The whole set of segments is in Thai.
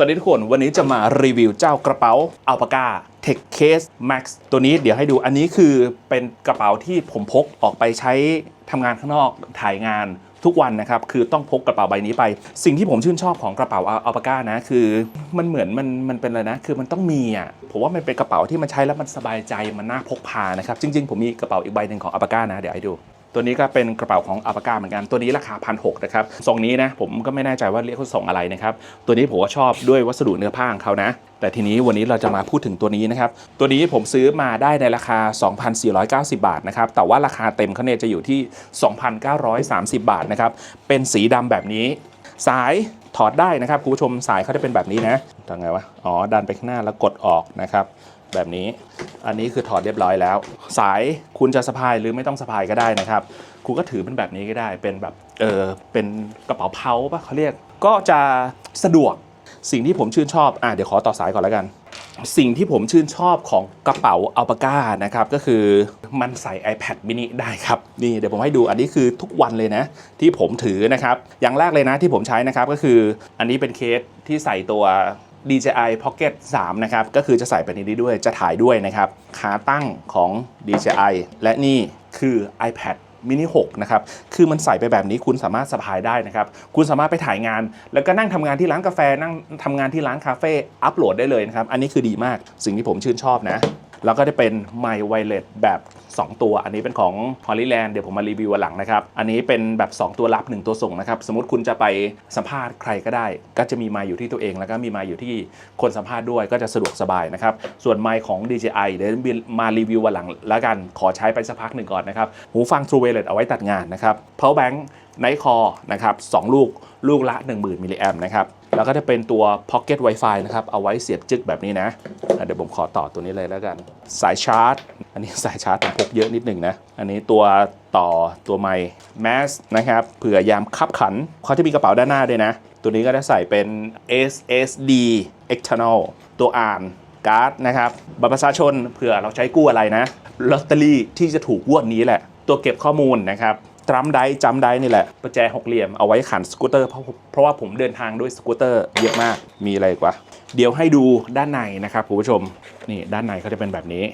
สวัสดีทุกคน วันนี้จะมารีวิวเจ้ากระเป๋าอัลปาก้า Tech Case Max ตัวนี้เดี๋ยวให้ดูอันนี้คือเป็นกระเป๋าที่ผมพกออกไปใช้ทำงานข้างนอกถ่ายงานทุกวันนะครับ คือต้องพกกระเป๋าใบนี้ไป สิ่งที่ผมชื่นชอบของกระเป๋าอัลปาก้านะ คือมันเหมือนมันมันเป็นอะไรนะ คือมันต้องมีอะ ผมว่ามันเป็นกระเป๋าที่มันใช้แล้วมันสบายใจ มันน่าพกพานะครับ จริง ๆ ผมมีกระเป๋าอีกใบหนึ่งของอัลปาก้านะ เดี๋ยวให้ดู ตัวนี้ก็เป็นกระเป๋าของอัปากาเหมือนกัน ตัวนี้ราคาพันหนะครับทรงนี้นะผมก็ไม่แน่ใจว่าเรียกเขาส่งอะไรนะครับ ตัวนี้ผมก็ชอบด้วยวัสดุเนื้อผ้าของเขานะ แต่ทีนี้วันนี้เราจะมาพูดถึงตัวนี้นะครับ ตัวนี้ผมซื้อมาได้ในราคา 2,490 บาทนะครับ แต่ว่าราคาเต็มเขาเนี่ยจะอยู่ที่ 2,930 บาทนะครับ เป็นสีดำแบบนี้ สายถอดได้นะครับคุณผู้ชมสายเขาจะเป็นแบบนี้นะทำไงวะ อ๋อ ดันไปข้างหน้าแล้วกดออกนะครับ แบบนี้ อันนี้คือถอดเรียบร้อยแล้ว สายคุณจะสะพายหรือไม่ต้องสะพายก็ได้นะครับ คุณก็ถือเป็นแบบนี้ก็ได้ เป็นแบบ เออเป็นกระเป๋าเพาปะเขาเรียก ก็จะสะดวก สิ่งที่ผมชื่นชอบ อะเดี๋ยวขอต่อสายก่อนแล้วกัน สิ่งที่ผมชื่นชอบของกระเป๋าอัลปาก้านะครับ ก็คือมันใส่ iPad mini ได้ครับ นี่เดี๋ยวผมให้ดู อันนี้คือทุกวันเลยนะ ที่ผมถือนะครับ อย่างแรกเลยนะที่ผมใช้นะครับก็คือ อันนี้เป็นเคสที่ใส่ตัว DJI Pocket 3 นะครับ ก็คือจะใส่ไปในนี้ด้วยจะถ่ายด้วยนะครับ ขาตั้งของ DJI และนี่คือ iPad mini 6นะครับ คือมันใส่ไปแบบนี้คุณสามารถสะพายได้นะครับ คุณสามารถไปถ่ายงาน แล้วก็นั่งทำงานที่ร้านกาแฟ นั่งทำงานที่ร้านคาเฟ่ อัปโหลดได้เลยนะครับ อันนี้คือดีมาก สิ่งที่ผมชื่นชอบนะ แล้วก็ได้เป็น My Wireless แบบ 2 ตัว อันนี้เป็นของ Hollyland เดี๋ยวผมมารีวิววันหลังนะครับ อันนี้เป็นแบบ 2 ตัวรับ 1 ตัวส่งนะครับ สมมติคุณจะไปสัมภาษณ์ใครก็ได้ ก็จะมีไมค์อยู่ที่ตัวเอง แล้วก็มีไมค์อยู่ที่คนสัมภาษณ์ด้วยก็จะสะดวกสบายนะครับ ส่วนไมค์ของ DJI เดี๋ยวมารีวิววันหลังแล้วกันขอใช้ไปสักพักหนึ่งก่อนนะครับ หูฟัง True Wireless เอาไว้ตัดงานนะครับ Power Bank ไนท์คอนะครับสองลูก ลูกละ 10,000มิลลิแอมนะครับ แล้วก็จะเป็นตัว Pocket Wi-Fi นะครับ เอาไว้เสียบจึกแบบนี้นะ เดี๋ยวผมขอต่อตัวนี้เลยแล้วกัน สายชาร์จ อันนี้สายชาร์จผมพกเยอะนิดหนึ่งนะ อันนี้ตัวต่อตัวไมค์แมสนะครับ เผื่อยามคับขัน เขาจะมีกระเป๋าด้านหน้าด้วยนะ ตัวนี้ก็จะใส่เป็น SSD external ตัวอ่านการ์ดนะครับบัตรประชาชนเผื่อเราใช้กู้อะไรนะลอตเตอรี่ที่จะถูกงวดนี้แหละ ตัวเก็บข้อมูลนะครับ ตรัมไดจำได้นี่แหละประแจหกเหลี่ยมเอาไว้ขันสกูตเตอร์เพราะเพราะว่าผมเดินทางด้วยสกูตเตอร์เยอะมากมีอะไรอีกวะเดี๋ยวให้ดูด้านในนะครับคุณผู้ชมนี่ด้านในเขาจะเป็นแบบนี้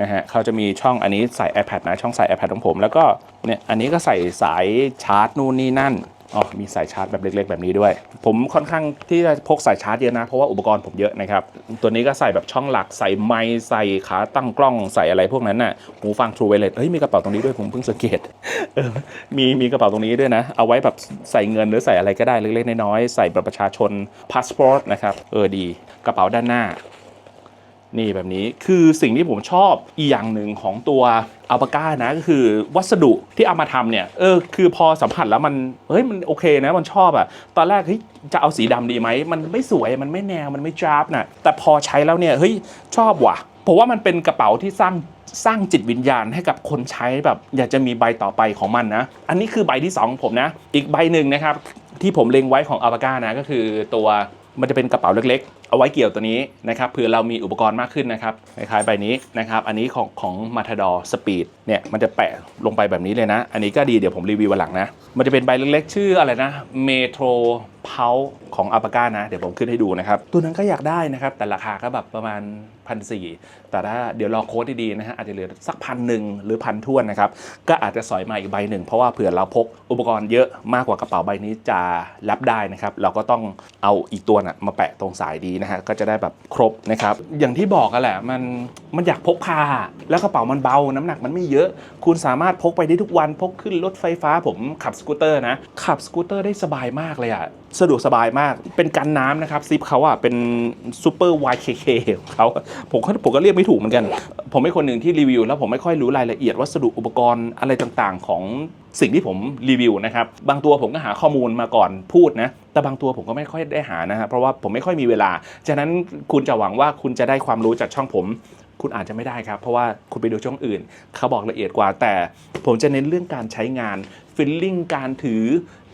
นะฮะเขาจะมีช่องอันนี้ใส่ iPad นะช่องใส่ iPad ของผม แล้วก็เนี่ยอันนี้ก็ใส่สายชาร์จนู่นนี่นั่น อ๋อมีสายชาร์จแบบเล็กๆ แบบนี้ด้วย ผมค่อนข้างที่จะพกสายชาร์จเยอะนะ เพราะว่าอุปกรณ์ผมเยอะนะครับ ตัวนี้ก็ใส่แบบช่องหลักใส่ไมค์ใส่ขาตั้งกล้องใส่อะไรพวกนั้นน่ะหูฟัง True Wireless เฮ้ยมีกระเป๋าตรงนี้ด้วยผมเพิ่งสังเกตเออมีมีกระเป๋าตรงนี้ด้วยนะ เอาไว้แบบใส่เงินหรือใส่อะไรก็ได้เล็กๆน้อยๆใส่บัตรประชาชนพาสปอร์ตนะครับเออดี กระเป๋าด้านหน้า นี่แบบนี้คือสิ่งที่ผมชอบอีกอย่างหนึ่งของตัวอัลปาก้านะก็คือวัสดุที่เอามาทำเนี่ยเออคือพอสัมผัสแล้วมันเฮ้ยมันโอเคนะมันชอบอะตอนแรกเฮ้ยจะเอาสีดำดีไหมมันไม่สวยมันไม่แนวมันไม่จ้าบนะแต่พอใช้แล้วเนี่ยเฮ้ยชอบว่ะผมว่ามันเป็นกระเป๋าที่สร้างสร้างจิตวิญญาณให้กับคนใช้แบบอยากจะมีใบต่อไปของมันนะ อันนี้คือใบที่สองของผมนะ อีกใบหนึ่งนะครับที่ผมเล็งไว้ของอัลปาก้านะก็คือตัวมันจะเป็นกระเป๋าเล็ก เอาไว้เกี่ยวตัวนี้นะครับเผื่อเรามีอุปกรณ์มากขึ้นนะครับคล้ายๆใบนี้นะครับ อันนี้ของของมาทาดอสปีดเนี่ยมันจะแปะลงไปแบบนี้เลยนะ อันนี้ก็ดีเดี๋ยวผมรีวิววันหลังนะ มันจะเป็นใบเล็กๆ ชื่ออะไรนะเมโทร เพาของอัลปาก้านะ เดี๋ยวผมขึ้นให้ดูนะครับ ตัวนั้นก็อยากได้นะครับ แต่ราคาก็แบบประมาณพันสแต่ถ้าเดี๋ยวรอโค้ดดีๆนะฮะอาจจะเหลือสักพันหนึ่งหรือพันท่วนนะครับ ก็อาจจะสอยมาอีกใบหนึ่ง เพราะว่าเผื่อเราพกอุปกรณ์เยอะมากกว่ากระเป๋าใบนี้จะรับได้นะครับ เราก็ต้องเอาอีกตัวน่ะมาแปะตรงสายดีนะฮะก็จะได้แบบครบนะครับ อย่างที่บอกกันแหละมันมันอยากพกพา แล้วกระเป๋ามันเบาน้ำหนักมันไม่เยอะ คุณสามารถพกไปได้ทุกวันพกขึ้นรถไฟฟ้าผมขับสกูตเตอร์นะขับสกูตเตอร์ได้สบายมากเลยอะสะดวกสบายมาก เป็นกันน้ำนะครับซิปเขาอะเป็นซูเปอร์ YKK ของเขาผมก็ผมก็เรียกไม่ถูกเหมือนกัน ผมเป็นคนหนึ่งที่รีวิว แล้วผมไม่ค่อยรู้รายละเอียดวัสดุอุปกรณ์อะไรต่างๆ ของสิ่งที่ผมรีวิวนะครับ บางตัวผมก็หาข้อมูลมาก่อนพูดนะ แต่บางตัวผมก็ไม่ค่อยได้หานะครับเพราะว่าผมไม่ค่อยมีเวลา ฉะนั้นคุณจะหวังว่าคุณจะได้ความรู้จากช่องผม คุณอาจจะไม่ได้ครับ เพราะว่าคุณไปดูช่องอื่น เขาบอกละเอียดกว่าแต่ ผมจะเน้นเรื่องการใช้งานฟิลลิ่งการถือ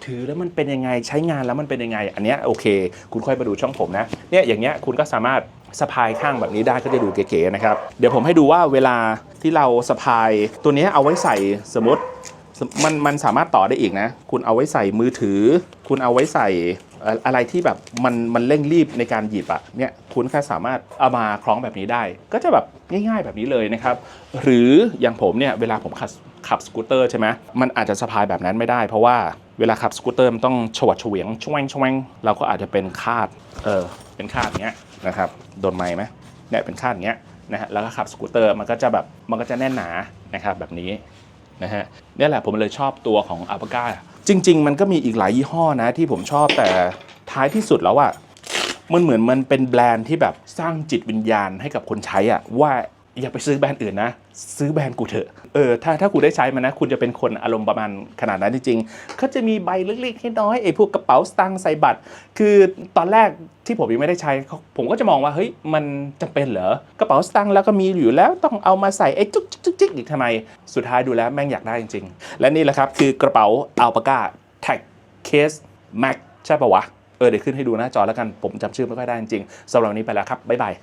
ถือแล้วมันเป็นยังไงใช้งานแล้วมันเป็นยังไง อันเนี้ยโอเค คุณค่อยมาดูช่องผมนะเนี่ยอย่างเงี้ยคุณก็สามารถสะพายข้างแบบนี้ได้ก็จะดูเก๋ๆนะครับ เดี๋ยวผมให้ดูว่าเวลาที่เราสะพายตัวนี้เอาไว้ใส่สมมติมันมันสามารถต่อได้อีกนะ คุณเอาไว้ใส่มือถือ คุณเอาไว้ใส่เอ่ออะไรที่แบบมันมันเร่งรีบในการหยิบอะเนี่ยคุณแค่สามารถเอามาคล้องแบบนี้ได้ ก็จะแบบง่ายๆแบบนี้เลยนะครับ หรืออย่างผมเนี่ยเวลาผมขับขับสกูตเตอร์ใช่ไหมมันอาจจะสะพายแบบนั้นไม่ได้ เพราะว่า เวลาขับสกูตเตอร์มันต้องชวัดเฉวียงช่วงช่วงเราก็อาจจะเป็นคาดเออเป็นคาดอย่างเงี้ยนะครับโดนไม้ไหมเนี่ยเป็นคาดอย่างเงี้ยนะฮะแล้วก็ขับสกูตเตอร์มันก็จะแบบมันก็จะแน่นหนานะครับแบบนี้นะฮะนี่แหละผมเลยชอบตัวของอัลปาก้าจริง ๆ มันก็มีอีกหลายยี่ห้อนะที่ผมชอบแต่ท้ายที่สุดแล้วอะมันเหมือนมันเป็นแบรนด์ที่แบบสร้างจิตวิญญาณให้กับคนใช้อะว่า อย่าไปซื้อแบรนด์อื่นนะ ซื้อแบรนด์กูเถอะเออถ้าถ้าคุณได้ใช้มันนะ คุณจะเป็นคนอารมณ์ประมาณขนาดนั้นจริงๆเขาจะมีใบเล็กๆน้อยๆไอ้พวกกระเป๋าสตางค์ใส่บัตร คือตอนแรกที่ผมยังไม่ได้ใช้ ผมก็จะมองว่าเฮ้ยมันจำเป็นเหรอกระเป๋าสตางค์แล้วก็มีอยู่แล้วต้องเอามาใส่ไอ้จุกจิกจุ๊กจิกอีกทำไม สุดท้ายดูแล้วแม่งอยากได้จริง ๆ และนี่แหละครับคือกระเป๋าอัลปาก้าแท็กเคสแม็กใช่ปะวะเออเดี๋ยวขึ้นให้ดูหน้าจอแล้วกันผมจำชื่อไม่ค่อยได้จริงๆสำหรับวันนี้ไปแล้วครับบ๊ายบาย